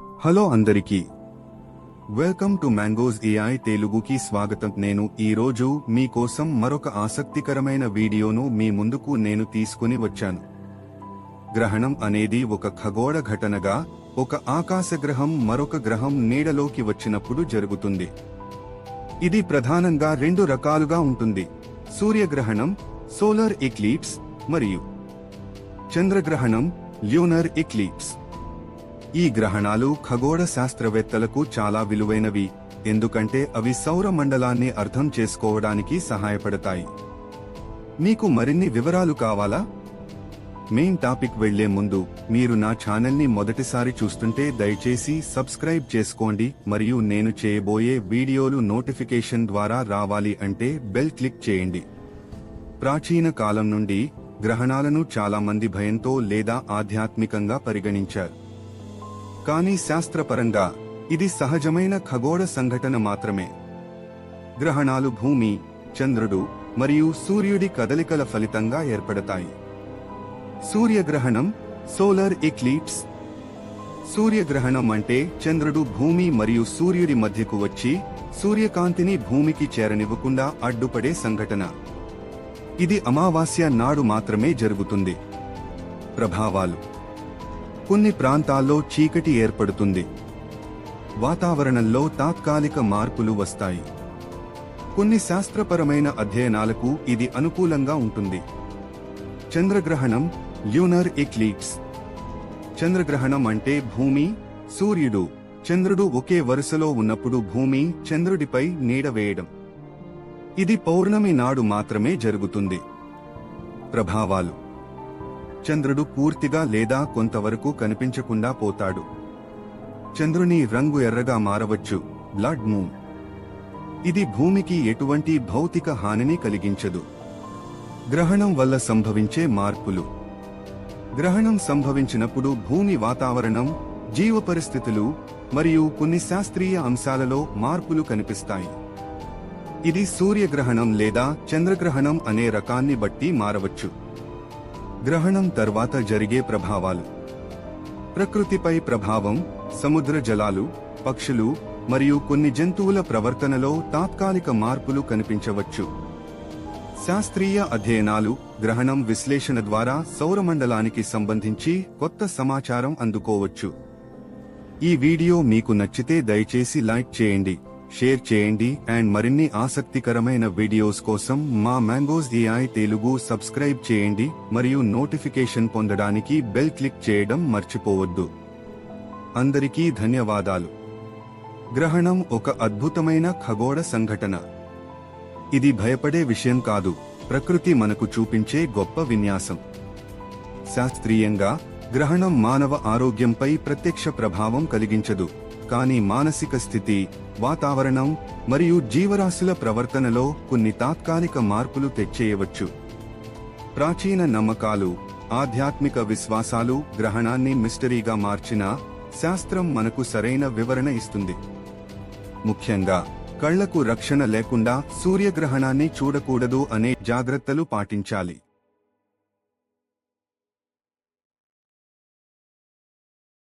Hello అందరికీ. Welcome to mangoes AI తెలుగుకి స్వాగతం. నేను ఈ రోజు మీకోసం మరొక ఆసక్తికరమైన వీడియోను మీ ముందుకు నేను తీసుకుని వచ్చాను. గ్రహణం అనేది ఒక ఖగోళ ఘటనగా ఒక ఆకాశ గ్రహం మరొక గ్రహం నీడలోకి వచ్చినప్పుడు జరుగుతుంది. ఇది ప్రధానంగా రెండు రకాలుగా ఉంటుంది. సూర్యగ్రహణం సోలార్ ఎక్లీప్స్ మరియు చంద్రగ్రహణం ల్యూనర్ ఎక్లీప్స్. ఈ గ్రహణాలు ఖగోళ శాస్త్రవేత్తలకు చాలా విలువైనవి ఎందుకంటే అవి సౌర మండలాన్ని అర్థం చేసుకోవడానికి సహాయపడతాయి. మీకు మరిన్ని వివరాలు కావాలా? మెయిన్ టాపిక్ వెళ్ళే ముందు మీరు నా ఛానల్ని మొదటిసారి చూస్తుంటే దయచేసి సబ్స్క్రైబ్ చేసుకోండి మరియు నేను చేయబోయే వీడియోలు నోటిఫికేషన్ ద్వారా రావాలి అంటే బెల్ క్లిక్ చేయండి. ప్రాచీన కాలం నుండి గ్రహణాలను చాలా మంది భయంతో లేదా ఆధ్యాత్మికంగా పరిగణించారు. కానీ శాస్త్రపరంగా ఇది సహజమైన ఖగోళ సంఘటన మాత్రమే. గ్రహణాలు భూమి చంద్రుడు మరియు సూర్యుడి కదలికల ఫలితంగా ఏర్పడతాయి. సూర్యగ్రహణం సోలార్ ఎక్లీప్స్. సూర్యగ్రహణం అంటే చంద్రుడు భూమి మరియు సూర్యుడి మధ్యకు వచ్చి సూర్యకాంతిని భూమికి చేరనివ్వకుండా అడ్డుపడే సంఘటన. ఇది అమావాస్య నాడు మాత్రమే జరుగుతుంది. ప్రభావాలు కొన్ని ప్రాంతాల్లో చీకటి ఏర్పడుతుంది. వాతావరణంలో తాత్కాలిక మార్పులు వస్తాయి. కొన్ని శాస్త్రపరమైన అధ్యయనాలకు ఇది అనుకూలంగా ఉంటుంది. చంద్రగ్రహణం ల్యూనర్ ఎక్లీప్స్. చంద్రగ్రహణం అంటే భూమి సూర్యుడు. చంద్రుడు ఒకే వరుసలో ఉన్నప్పుడు భూమి చంద్రుడిపై నీడ వేయడం. ఇది పౌర్ణమి నాడు మాత్రమే జరుగుతుంది. ప్రభావాలు చంద్రుడు పూర్తిగా లేదా కొంతవరకు కనిపించకుండా పోతాడు. చంద్రుని రంగు ఎర్రగా మారవచ్చు. Blood moon. ఇది భూమికి ఎటువంటి భౌతిక హానిని కలిగించదు. గ్రహణం వల్ల సంభవించే మార్పులు. గ్రహణం సంభవించినప్పుడు భూమి వాతావరణం జీవ పరిస్థితులు మరియు కొన్ని శాస్త్రీయ అంశాలలో మార్పులు కనిపిస్తాయి. ఇది సూర్యగ్రహణం లేదా చంద్రగ్రహణం అనే రకాన్ని బట్టి మారవచ్చు. గ్రహణం తర్వాత జరిగే ప్రభావాలు. ప్రకృతిపై ప్రభావం సముద్ర జలాలు పక్షులు మరియు కొన్ని జంతువుల ప్రవర్తనలో తాత్కాలిక మార్పులు కనిపించవచ్చు. శాస్త్రీయ అధ్యయనాలు గ్రహణం విశ్లేషణ ద్వారా సౌరమండలానికి సంబంధించి కొత్త సమాచారం అందుకోవచ్చు. ఈ వీడియో మీకు నచ్చితే దయచేసి లైక్ చేయండి. షేర్ చేయండి అండ్ మరిన్ని ఆసక్తికరమైన వీడియోస్ కోసం మా మ్యాంగోస్ ఏఐ తెలుగు సబ్స్క్రైబ్ చేయండి మరియు నోటిఫికేషన్ పొందడానికి బెల్ క్లిక్ చేయడం మర్చిపోవద్దు. అందరికీ ధన్యవాదాలు. గ్రహణం ఒక అద్భుతమైన ఖగోళ సంఘటన. ఇది భయపడే విషయం కాదు ప్రకృతి మనకు చూపించే గొప్ప విన్యాసం. శాస్త్రీయంగా గ్రహణం మానవ ఆరోగ్యంపై ప్రత్యక్ష ప్రభావం కలిగించదు. కానీ మానసిక స్థితి వాతావరణం మరియు జీవరాశుల ప్రవర్తనలో కొన్ని తాత్కాలిక మార్పులు తెచ్చేయవచ్చు. ప్రాచీన నమ్మకాలు ఆధ్యాత్మిక విశ్వాసాలు గ్రహణాన్ని మిస్టరీగా మార్చిన శాస్త్రం మనకు సరైన వివరణ ఇస్తుంది. ముఖ్యంగా కళ్ళకు రక్షణ లేకుండా సూర్యగ్రహణాన్ని చూడకూడదు అనే జాగ్రత్తలు పాటించాలి.